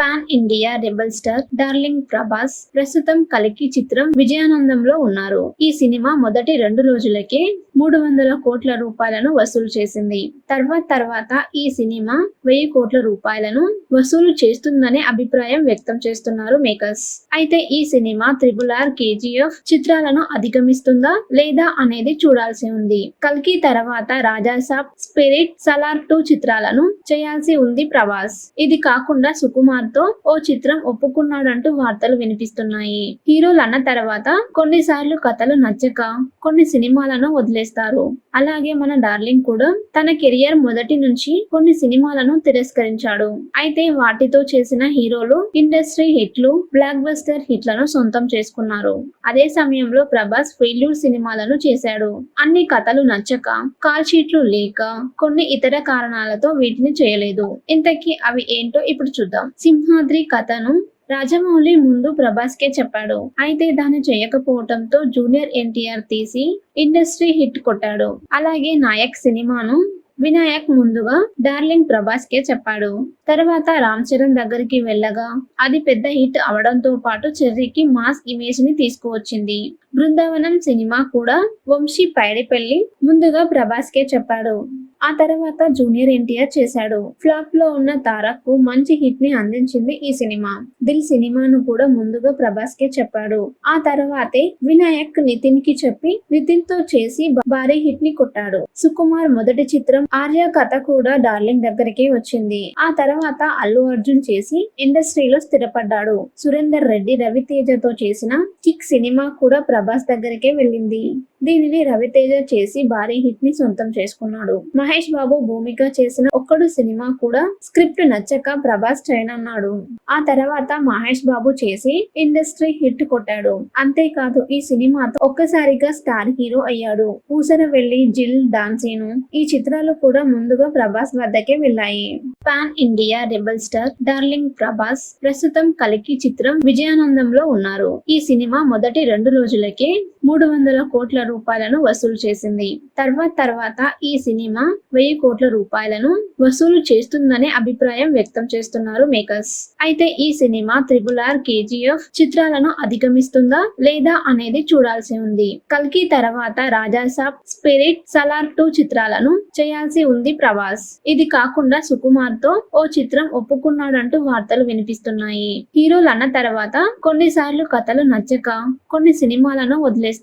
Pan India rebel star darling Prabhas ప్రస్తుతం కలికి చిత్రం విజయానందంలో ఉన్నారు. ఈ సినిమా మొదటి రెండు రోజులకే మూడు వందల కోట్ల రూపాయలను వసూలు చేసింది. తర్వాత తర్వాత ఈ సినిమా వెయ్యి కోట్ల రూపాయలను వసూలు చేస్తుందనే అభిప్రాయం వ్యక్తం చేస్తున్నారు మేకర్స్. అయితే ఈ సినిమా త్రిబుల్ ఆర్ కేజీఎఫ్ చిత్రాలను అధిగమిస్తుందా లేదా అనేది చూడాల్సి ఉంది. కల్కి తర్వాత రాజాసాబ్ స్పిరిట్ సలార్ టూ చిత్రాలను చేయాల్సి ఉంది ప్రభాస్. ఇది కాకుండా సుకుమార్తో ఓ చిత్రం ఒప్పుకున్నాడంటూ వార్తలు వినిపిస్తున్నాయి. హీరోలు అన్న తర్వాత కొన్నిసార్లు కథలు నచ్చక కొన్ని సినిమాలను వదిలేస్తారు అలాగే మన డార్లింగ్ కూడా తన కెరియర్ మొదటి నుంచి కొన్ని సినిమాలను తిరస్కరించాడు. అయితే వాటితో చేసిన హీరోలు ఇండస్ట్రీ హిట్లు బ్లాక్ బస్టర్ హిట్లను సొంతం చేసుకున్నారు. అదే సమయంలో ప్రభాస్ ఫెయిల్యూర్ సినిమాలను చేశాడు. అన్ని కథలు నచ్చక కాల్ షీట్లు లేక కొన్ని ఇతర కారణాలతో వీటిని చేయలేదు. ఇంతకీ అవి ఏంటో ఇప్పుడు చూద్దాం. సింహాద్రి కథను రాజమౌళి ముందు ప్రభాస్ కే చెప్పాడు. అయితే దాన్ని చేయకపోవటంతో జూనియర్ ఎన్టీఆర్ తీసి ఇండస్ట్రీ హిట్ కొట్టాడు. అలాగే నాయక్ సినిమాను వినాయక్ ముందుగా డార్లింగ్ ప్రభాస్ కే చెప్పాడు. తర్వాత రామ్ చరణ్ దగ్గరికి వెళ్ళగా అది పెద్ద హిట్ అవడంతో పాటు చెర్రీకి మాస్ ఇమేజ్ని తీసుకువచ్చింది. బృందావనం సినిమా కూడా వంశీ పైడిపల్లి ముందుగా ప్రభాస్ కే చెప్పాడు. ఆ తర్వాత జూనియర్ ఎన్టీఆర్ చేశాడు. ఫ్లాప్లో ఉన్న తారక్కు మంచి హిట్ని అందించింది ఈ సినిమా. దిల్ సినిమాను కూడా ముందుగా ప్రభాస్ కే చెప్పాడు. ఆ తర్వాతే వినాయక్ నితిన్కి చెప్పి నితిన్తో చేసి భారీ హిట్ని కొట్టాడు. సుకుమార్ మొదటి చిత్రం ఆర్య కథ కూడా డార్లింగ్ దగ్గరికి వచ్చింది. ఆ తర్వాత అల్లు అర్జున్ చేసి ఇండస్ట్రీలో స్థిరపడ్డాడు. సురేందర్ రెడ్డి రవితేజతో చేసిన కిక్ సినిమా కూడా ప్రభాస్ దగ్గరికే వెళ్ళింది. దీనిని రవితేజ చేసి భారీ హిట్ని సొంతం చేసుకున్నాడు. మహేష్ బాబు భూమిక చేసిన ఒక్కడు సినిమా కూడా స్క్రిప్ట్ నచ్చక ప్రభాస్ ట్రైన్ అన్నాడు. ఆ తర్వాత మహేష్ బాబు చేసి ఇండస్ట్రీ హిట్ కొట్టాడు. అంతేకాదు ఈ సినిమాతో ఒక్కసారిగా స్టార్ హీరో అయ్యాడు. పూసర వెళ్ళి జిల్ డాన్సీను ఈ చిత్రాలు కూడా ముందుగా ప్రభాస్ వద్దకే వెళ్ళాయి. Pan India rebel star darling Prabhas ప్రస్తుతం కలికి చిత్రం విజయానందంలో ఉన్నారు. ఈ సినిమా మొదటి రెండు రోజులకే మూడు వందల కోట్ల రూపాయలను వసూలు చేసింది. తర్వాత తర్వాత ఈ సినిమా వెయ్యి కోట్ల రూపాయలను వసూలు చేస్తుందనే అభిప్రాయం వ్యక్తం చేస్తున్నారు మేకర్స్. అయితే ఈ సినిమా త్రిబుల్ ఆర్ కేజీఎఫ్ చిత్రాలను అధిగమిస్తుందా లేదా అనేది చూడాల్సి ఉంది. కల్కి తర్వాత రాజాసాబ్ స్పిరిట్ సలార్ టూ చిత్రాలను చేయాల్సి ఉంది ప్రభాస్. ఇది కాకుండా సుకుమార్తో ఓ చిత్రం ఒప్పుకున్నాడంటూ వార్తలు వినిపిస్తున్నాయి. హీరోలు అన్న తర్వాత కొన్నిసార్లు కథలు నచ్చక కొన్ని సినిమాలను వదిలేస్తారు.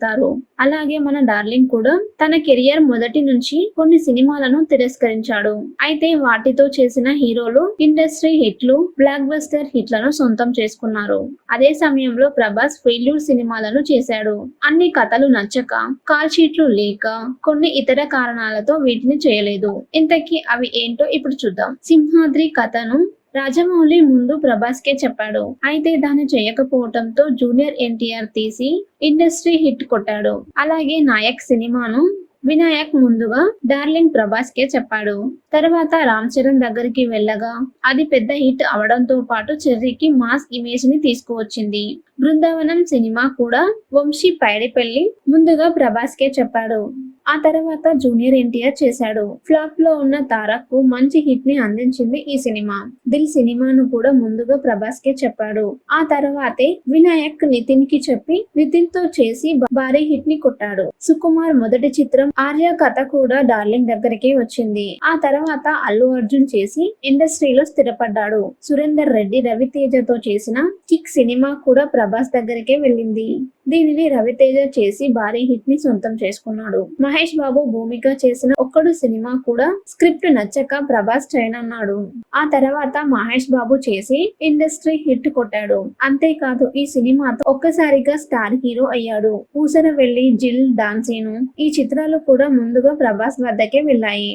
అలాగే మన డార్లింగ్ కూడా తన కెరియర్ మొదటి నుంచి కొన్ని సినిమాలను తిరస్కరించాడు. అయితే వాటితో చేసిన హీరోలు ఇండస్ట్రీ హిట్లు బ్లాక్ బస్టర్ హిట్లను సొంతం చేసుకున్నారు. అదే సమయంలో ప్రభాస్ ఫెయిల్యూర్ సినిమాలను చేశాడు. అన్ని కథలు నచ్చక కాల్ షీట్లు లేక కొన్ని ఇతర కారణాలతో వీటిని చేయలేదు. ఇంతకీ అవి ఏంటో ఇప్పుడు చూద్దాం. సింహాద్రి కథను రాజమౌళి ముందు ప్రభాస్ కే చెప్పాడు. అయితే దాన్ని చేయకపోవటంతో జూనియర్ ఎన్టీఆర్ తీసి ఇండస్ట్రీ హిట్ కొట్టాడు. అలాగే నాయక్ సినిమాను వినాయక్ ముందుగా డార్లింగ్ ప్రభాస్ కే చెప్పాడు. తర్వాత రామ్ చరణ్ దగ్గరికి వెళ్ళగా అది పెద్ద హిట్ అవడంతో పాటు చెర్రీకి మాస్ ఇమేజ్ని తీసుకువచ్చింది. బృందావనం సినిమా కూడా వంశీ పైడిపల్లి ముందుగా ప్రభాస్ కే చెప్పాడు. ఆ తర్వాత జూనియర్ ఎన్టీఆర్ చేశాడు. ఫ్లాప్లో ఉన్న తారక్కు మంచి హిట్ని అందించింది ఈ సినిమా. దిల్ సినిమాను కూడా ముందుగా ప్రభాస్ కే చెప్పాడు. ఆ తర్వాతే వినాయక్ నితిన్కి చెప్పి నితిన్తో చేసి భారీ హిట్ని కొట్టాడు. సుకుమార్ మొదటి చిత్రం ఆర్య కథ కూడా డార్లింగ్ దగ్గరికి వచ్చింది. ఆ తర్వాత అల్లు అర్జున్ చేసి ఇండస్ట్రీలో స్థిరపడ్డాడు. సురేందర్ రెడ్డి రవితేజతో చేసిన కిక్ సినిమా కూడా ప్రభాస్ దగ్గరికే వెళ్ళింది. దీనిని రవితేజ చేసి భారీ హిట్ని సొంతం చేసుకున్నాడు. మహేష్ మహేష్ బాబు భూమిక చేసిన ఒక్కడు సినిమా కూడా స్క్రిప్ట్ నచ్చక ప్రభాస్ ట్రైన్ అన్నాడు. ఆ తర్వాత మహేష్ బాబు చేసి ఇండస్ట్రీ హిట్ కొట్టాడు. అంతేకాదు ఈ సినిమాతో ఒక్కసారిగా స్టార్ హీరో అయ్యాడు. పూసర వెళ్ళి జిల్ డాన్సీను ఈ చిత్రాలు కూడా ముందుగా ప్రభాస్ వద్దకే వెళ్ళాయి.